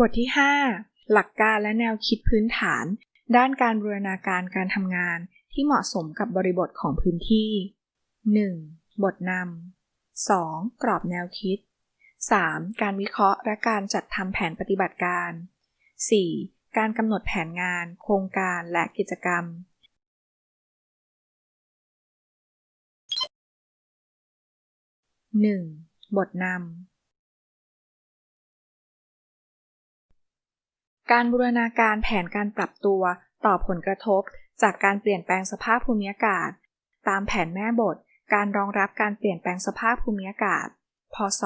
บทที่ 5 หลักการและแนวคิดพื้นฐาน ด้านการบูรณาการการทำงานที่เหมาะสมกับบริบทของพื้นที่ 1. บทนำ 2. กรอบแนวคิด 3. การวิเคราะห์และการจัดทำแผนปฏิบัติการ 4. การกำหนดแผนงาน โครงการและกิจกรรม 1. บทนำ การบูรณาการแผนการปรับตัวต่อผลกระทบ จากการเปลี่ยนแปลงสภาพภูมิอากาศ ตามแผนแม่บท การรองรับการเปลี่ยนแปลงสภาพภูมิอากาศ พศ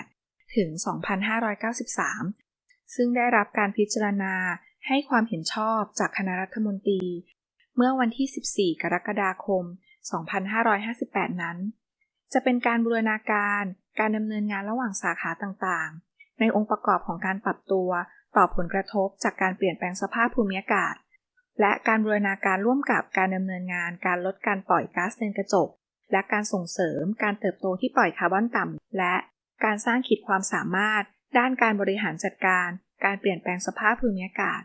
2558 ถึง 2593 ซึ่งได้รับการพิจารณาให้ความเห็นชอบจากคณะรัฐมนตรี เมื่อวันที่ 14 กรกฎาคม 2558 นั้น จะเป็นการบูรณาการการดำเนินงานระหว่างสาขาต่างๆ ในองค์ประกอบของการปรับตัวต่อผลกระทบจากการเปลี่ยนแปลงสภาพภูมิอากาศ และการบูรณาการร่วมกับการดำเนินงาน การลดการปล่อยก๊าซเรือนกระจก และการส่งเสริมการเติบโตที่ปล่อยคาร์บอนต่ำและการสร้างขีดความสามารถ ด้านการบริหารจัดการ การเปลี่ยนแปลงสภาพภูมิอากาศ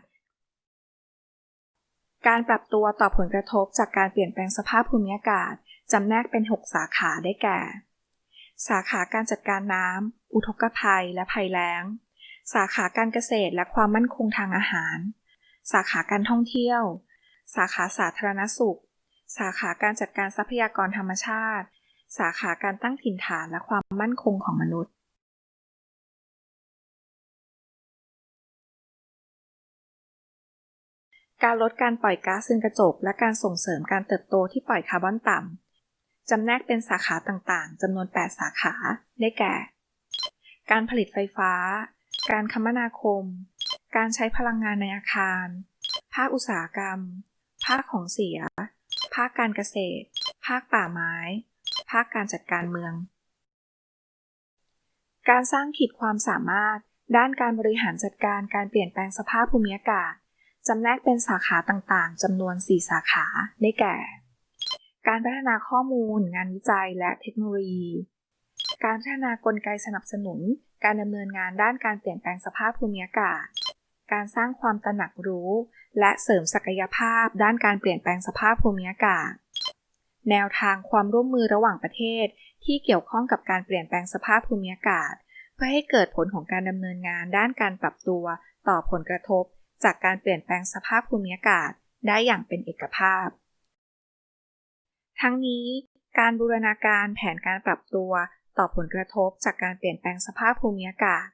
การปรับตัวต่อผลกระทบจากการเปลี่ยนแปลงสภาพภูมิอากาศจำแนกเป็น 6 สาขาได้แก่ สาขาการจัดการน้ำ อุทกภัยและภัยแล้ง สาขาการเกษตรและความมั่นคงทางอาหาร สาขาการท่องเที่ยว สาขาสาธารณสุข สาขาการจัดการทรัพยากรธรรมชาติ สาขาการตั้งถิ่นฐานและความมั่นคงของมนุษย์ การลดการปล่อยก๊าซเรือนกระจก และการส่งเสริมการเติบโตที่ปล่อยคาร์บอนต่ำ จำแนกเป็นสาขาต่างๆ จำนวน 8 สาขา ได้แก่ การผลิตไฟฟ้า การคมนาคม การใช้พลังงานในอาคาร ภาคอุตสาหกรรม ภาคของเสีย ภาคการเกษตร ภาคป่าไม้ ภาคการจัดการเมือง การสร้างขีดความสามารถ ด้านการบริหารจัดการการเปลี่ยนแปลงสภาพภูมิอากาศ จำแนกเป็นสาขาต่างๆ จำนวน 4 สาขา ได้แก่ การพัฒนาข้อมูล งานวิจัย และเทคโนโลยี การพัฒนากลไกสนับสนุน การดำเนินงานด้านการเปลี่ยนแปลงสภาพภูมิอากาศ การสร้างความตระหนักรู้ และเสริมศักยภาพ ด้านการเปลี่ยนแปลงสภาพภูมิอากาศ แนวทางความร่วมมือระหว่างประเทศ ที่เกี่ยวข้องกับการเปลี่ยนแปลงสภาพภูมิอากาศ เพื่อให้เกิดผลของการดำเนินงานด้านการปรับตัวต่อผลกระทบ จากการเปลี่ยนแปลงสภาพภูมิอากาศ ได้อย่างเป็นเอกภาพ ทั้งนี้การบูรณาการแผนการปรับตัวต่อผลกระทบจากการเปลี่ยนแปลงสภาพภูมิอากาศ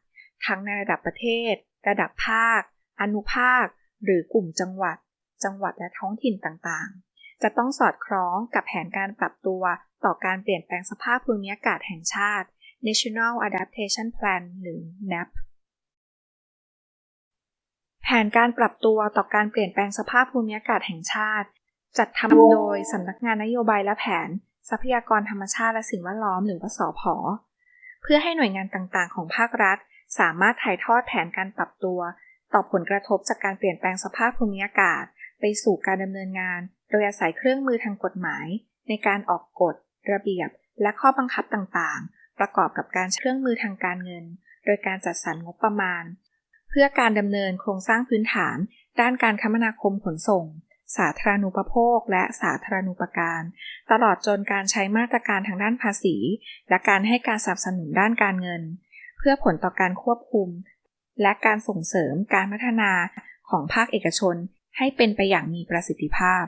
ทั้งในระดับประเทศ ระดับภาค อนุภาค หรือกลุ่มจังหวัด จังหวัดและท้องถิ่นต่างๆ จะต้องสอดคล้องกับแผนการปรับตัวต่อการเปลี่ยนแปลงสภาพภูมิอากาศแห่งชาติ National Adaptation Plan หรือ NAP แผนการปรับตัวต่อการเปลี่ยนแปลงสภาพภูมิอากาศแห่งชาติ จัดทำโดยสำนักงานนโยบายและแผน ทรัพยากรธรรมชาติและสิ่งแวดล้อมหรือว่าสพเพื่อให้หน่วยงานต่างๆ ของภาครัฐ สามารถถ่ายทอดแผนการปรับตัว ต่อผลกระทบจากการเปลี่ยนแปลงสภาพภูมิอากาศ ไปสู่การดำเนินงาน โดยอาศัยเครื่องมือทางกฎหมาย ในการออกกฎ ระเบียบ และข้อบังคับต่างๆ ประกอบกับการเครื่องมือทางการเงิน โดยการจัดสรรงบประมาณ เพื่อการดำเนินโครงสร้างพื้นฐาน ด้านการคมนาคมขนส่ง สาธารณูปโภค และสาธารณูปการ ตลอดจนการใช้มาตรการทางด้านภาษี และการให้การสนับสนุนด้านการเงิน เพื่อผลต่อการควบคุม และการส่งเสริมการพัฒนาของภาคเอกชนให้เป็นไปอย่างมีประสิทธิภาพ